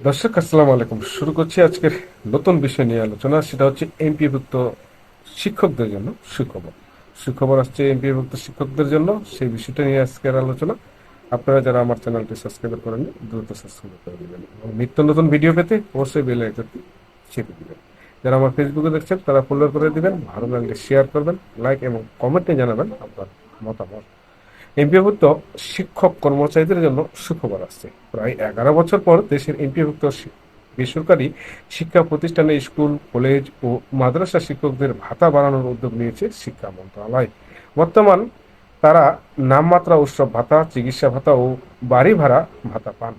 দর্শক, আসসালামু আলাইকুম। শুরু করছি আজকের নতুন বিষয় নিয়ে আলোচনা। সেটা হচ্ছে এমপিভুক্ত শিক্ষকদের জন্য সুখবর। সুখবর আসছে এমপিভুক্ত শিক্ষকদের জন্য। সেই বিষয়টা নিয়ে আজকের আলোচনা। আপনারা যারা আমার চ্যানেলটি সাবস্ক্রাইব করেন দ্রুত সাবস্ক্রাইব করে দেবেন। এবং নিত্য নতুন ভিডিও পেতে অবশ্যই বেল আইকনটি চেপে দিবেন। যারা আমার ফেসবুকে দেখছেন, তারা ফলো করে দিবেন, ভালো লাগলে শেয়ার করবেন লাইক এবং কমেন্টে জানাবেন আপনার মতামত। এমপিভুক্ত শিক্ষক কর্মচারীদের জন্য সুখবর আসছে। প্রায় এগারো বছর পর দেশের এমপিভুক্ত বেসরকারি শিক্ষা প্রতিষ্ঠানে স্কুল, কলেজ ও মাদ্রাসা শিক্ষকদের ভাতা বাড়ানোর উদ্যোগ নিয়েছে শিক্ষা মন্ত্রণালয়। বর্তমান তারা নামমাত্রা উৎসব ভাতা, চিকিৎসা ভাতা ও বাড়ি ভাড়া ভাতা পান।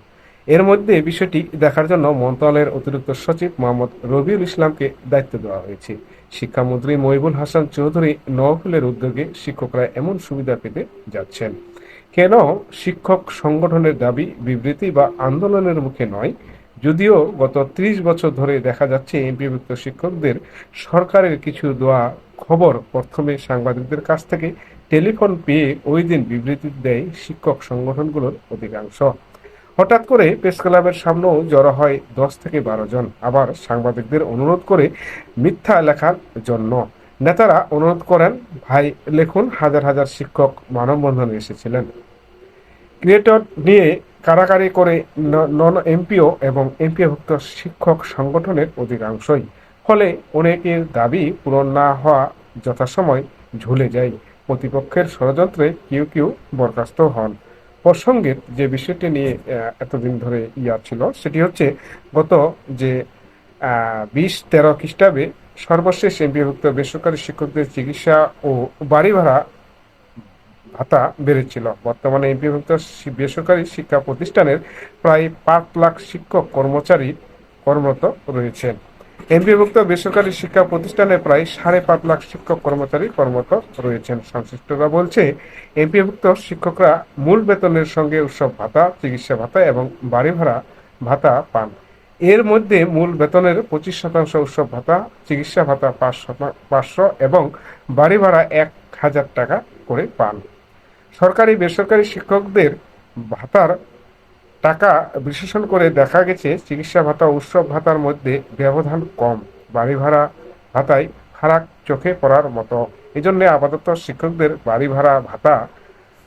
এর মধ্যে বিষয়টি দেখার জন্য মন্ত্রণালয়ের অতিরিক্ত সচিব মোহাম্মদ রবিউল ইসলামকে দায়িত্ব দেওয়া হয়েছে। শিক্ষামন্ত্রী মহিবুল হাসান চৌধুরী নওফুলের উদ্যোগে শিক্ষকরা এমন সুবিধা পেতে যাচ্ছেন। কেন শিক্ষক সংগঠনের দাবি বিবৃতি বা আন্দোলনের মুখে নয়? যদিও গত ত্রিশ বছর ধরে দেখা যাচ্ছে এমপিভুক্ত শিক্ষকদের সরকারের কিছু দেওয়া খবর প্রথমে সাংবাদিকদের কাছ থেকে টেলিফোন পেয়ে ওই দিন বিবৃতি দেয় শিক্ষক সংগঠনগুলোর অধিকাংশ। হঠাৎ করে প্রেস ক্লাবের সামনেও জড়ো হয় দশ থেকে বারো জন। আবার সাংবাদিকদের অনুরোধ করে মিথ্যা লেখার জন্য। নেতারা অনুরোধ করেন, ভাই, লেখুন, হাজার হাজার শিক্ষক মানববন্ধনে এসেছিলেন। ক্রিয়েটর নিয়ে কারাকারি করে নন এমপিও এবং এমপিওভুক্ত শিক্ষক সংগঠনের অধিকাংশই। ফলে অনেকের দাবি পূরণ না হওয়া যথাসময় ঝুলে যায়। প্রতিপক্ষের ষড়যন্ত্রে কেউ কেউ বরখাস্ত হন। প্রসঙ্গের যে বিষয়টি নিয়ে এতদিন ধরে ইয়া ছিল, সেটি হচ্ছে গত যে বিশ তেরো খ্রিস্টাব্দে সর্বশেষ এমপিভুক্ত বেসরকারি শিক্ষকদের চিকিৎসা ও বাড়ি ভাড়া ভাতা বেড়েছিল। বর্তমানে এমপিভুক্ত বেসরকারি শিক্ষা প্রতিষ্ঠানের প্রায় পাঁচ লাখ শিক্ষক কর্মচারী কর্মরত রয়েছেন। এমপিভুক্ত বেসরকারি শিক্ষা প্রতিষ্ঠানে প্রায় সাড়ে পাঁচ লাখ শিক্ষক কর্মচারী কর্মরত রয়েছেন। সংশ্লিষ্টরা বলছে এমপিভুক্ত শিক্ষকরা মূল বেতনের সঙ্গে উৎসব ভাতা, চিকিৎসা ভাতা এবং বাড়ি ভাড়া ভাতা পান। এর মধ্যে মূল বেতনের পঁচিশ শতাংশ উৎসব ভাতা, চিকিৎসা ভাতা পাঁচ পাঁচশো এবং বাড়ি ভাড়া এক হাজার টাকা করে পান। সরকারি, বেসরকারি শিক্ষকদের ভাতার টাকা বিশ্লেষণ করে দেখা গেছে, চিকিৎসা ভাতা উৎসব ভাতার মধ্যে ব্যবধান কম। বাড়ি ভাড়া ভাতায় ফারাক চোখে পড়ার মতো। এজন্য আপাতত শিক্ষকদের বাড়ি ভাড়া ভাতা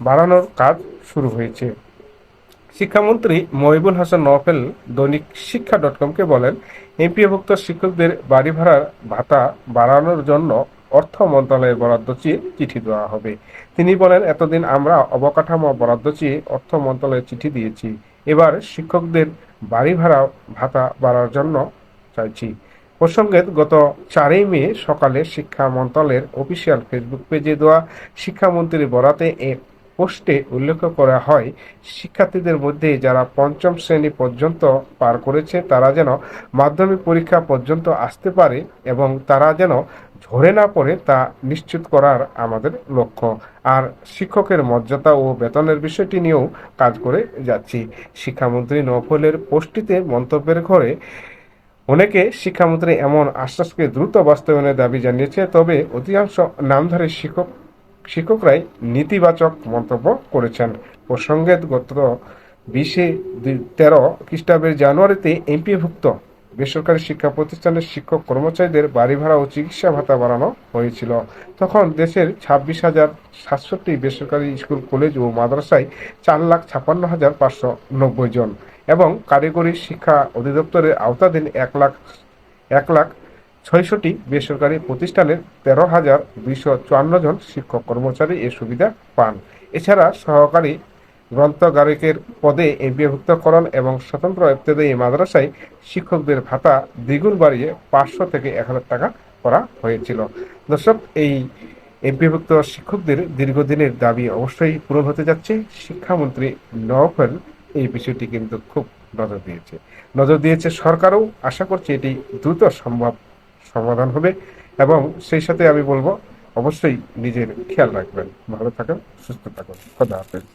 বাড়ানোর কাজ শুরু হয়েছে। শিক্ষামন্ত্রী মহিবুল হাসান নফেল দৈনিক শিক্ষা ডট কমকে বলেন এমপিভুক্ত শিক্ষকদের বাড়ি ভাড়ার ভাতা বাড়ানোর জন্য অর্থ মন্ত্রণালয়ের বরাদ্দ চেয়ে চিঠি দেওয়া হবে। তিনি বলেন, এতদিন আমরা অবকাঠামো বরাদ্দ চেয়ে অর্থ মন্ত্রণালয়ে চিঠি দিয়েছি। এবার শিক্ষকদের বাড়ি ভাড়া ভাতা বাড়ার জন্য চাইছি। প্রসঙ্গে গত চারই মে সকালে শিক্ষা মন্ত্রণালয়ের অফিসিয়াল ফেসবুক পেজে দেওয়া শিক্ষামন্ত্রীর বরাতে এক পোস্টে উল্লেখ করা হয়, শিক্ষার্থীদের মধ্যে যারা পঞ্চম শ্রেণি পর্যন্ত পার করেছে, তারা যেন মাধ্যমিক পরীক্ষা পর্যন্ত আসতে পারে এবং তারা যেন ঝরে না পড়ে তা নিশ্চিত করার আমাদের লক্ষ্য। আর শিক্ষকের মর্যাদা ও বেতনের বিষয়টি নিয়েও কাজ করে যাচ্ছি। শিক্ষামন্ত্রী নফলের পোস্টটিতে মন্তব্যের ঘরে, অনেকে শিক্ষামন্ত্রী এমন আশ্বাসকে দ্রুত বাস্তবায়নের দাবি জানিয়েছে, তবে অধিকাংশ নামধারী শিক্ষক শিক্ষকরাই নেতিবাচক মন্তব্য করেছেন। প্রসঙ্গে গত বিশে তেরো খ্রিস্টাব্দের জানুয়ারিতে এমপিভুক্ত বেসরকারি শিক্ষা প্রতিষ্ঠানের শিক্ষক কর্মচারীদের বাড়ি ভাড়া ও চিকিৎসা ভাতা বাড়ানো হয়েছিল। তখন দেশের ছাব্বিশ হাজার সাতষট্টি বেসরকারি স্কুল, কলেজ ও মাদ্রাসায় চার লাখ ছাপ্পান্ন হাজার পাঁচশো নব্বই জন এবং কারিগরি শিক্ষা অধিদপ্তরের আওতাধীন এক লাখ এক লাখ ছয়শটি বেসরকারি প্রতিষ্ঠানের তেরো হাজার দুইশো চুয়ান্ন জন শিক্ষক কর্মচারী এ সুবিধা পান। এছাড়া সহকারী গ্রন্থগারিকের পদে এমপিভুক্তকরণ এবং স্বতন্ত্র ইবতেদায়ী মাদ্রাসায় শিক্ষকদের ভাতা দ্বিগুণ বাড়িয়ে পাঁচশো থেকে এক হাজার টাকা করা হয়েছিল। দর্শক, এই এমপিভুক্ত শিক্ষকদের দীর্ঘদিনের দাবি অবশ্যই পূরণ হতে যাচ্ছে। শিক্ষামন্ত্রী নওফেল এই বিষয়টি কিন্তু খুব নজর দিয়েছে। নজর দিয়েছে সরকারও। আশা করছে এটি দ্রুত সম্ভব সমাধান হবে এবং সেই সাথে আমি বলব, অবশ্যই নিজের খেয়াল রাখবেন। ভালো থাকেন, সুস্থ থাকুন। খোদা হাফেজ।